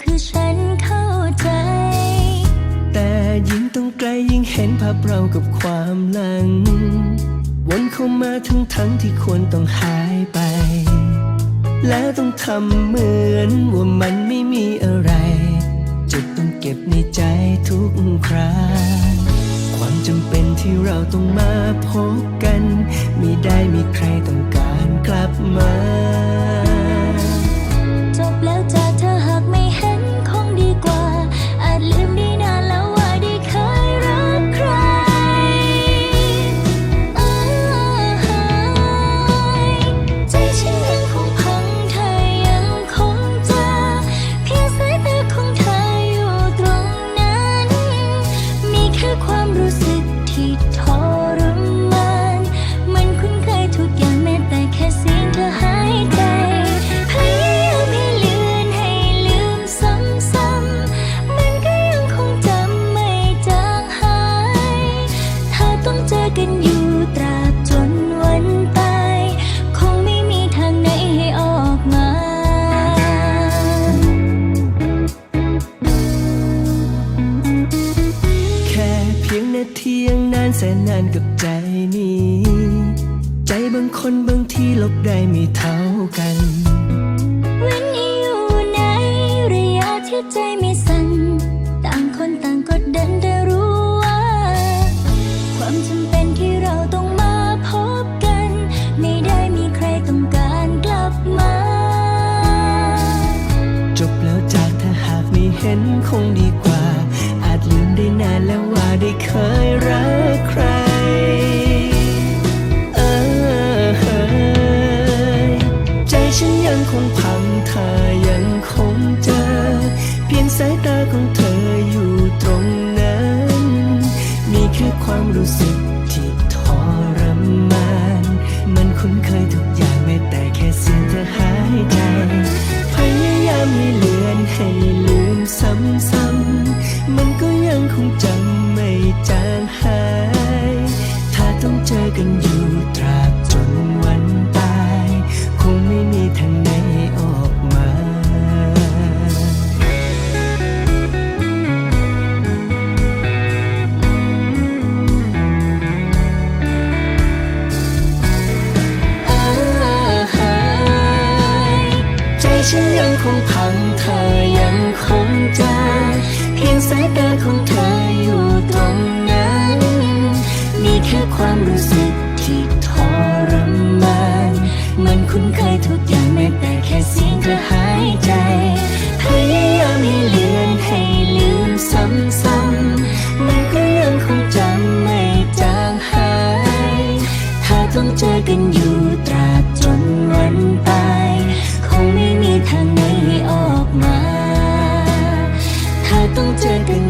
คือฉันเข้าใจ แต่ยิ่งต้องไกลยิ่งเห็นภาพเรากับความหลัง วนเข้ามาทั้งทั้งที่ควรต้องหายไป แล้วต้องทำเหมือนว่ามันไม่มีอะไร จะต้องเก็บในใจทุกคราความจำเป็นที่เราต้องมาพบกัน ไม่ได้มีใครต้องการกลับมา ทียังนานแสนนานกับใจนี้ ใจบางคนบางทีลบได้ไม่เท่ากันเว้นให้อยู่ในระยะที่ใจไม่สั่นต่างคนต่างกดดันแต่รู้ว่า ความจำเป็นที่เราต้องมาพบกัน ไม่ได้มีใครต้องการกลับมา จบแล้วจากถ้าหากไม่เห็นคงดีกว่า นานแล้วว่าได้เคยรักใคร เออเฮ้ยใจฉันยังคงพังเธอยังคงเจอ เพียงสายตาของเธออยู่ตรงนั้น มีแค่ความรู้สึก กันอยู่ตราบจนวันตาย คงไม่มีทางไหนออกมาใจฉันยังคงพังเธอยังคงจเพียงสายตาของเธออยู่ตรงนั้น มีแค่ความรู้สึก ต้องเจอกันอยู่ตราบจนวันตาย คงไม่มีทางไหนให้ออกมา ถ้าต้องเจอกัน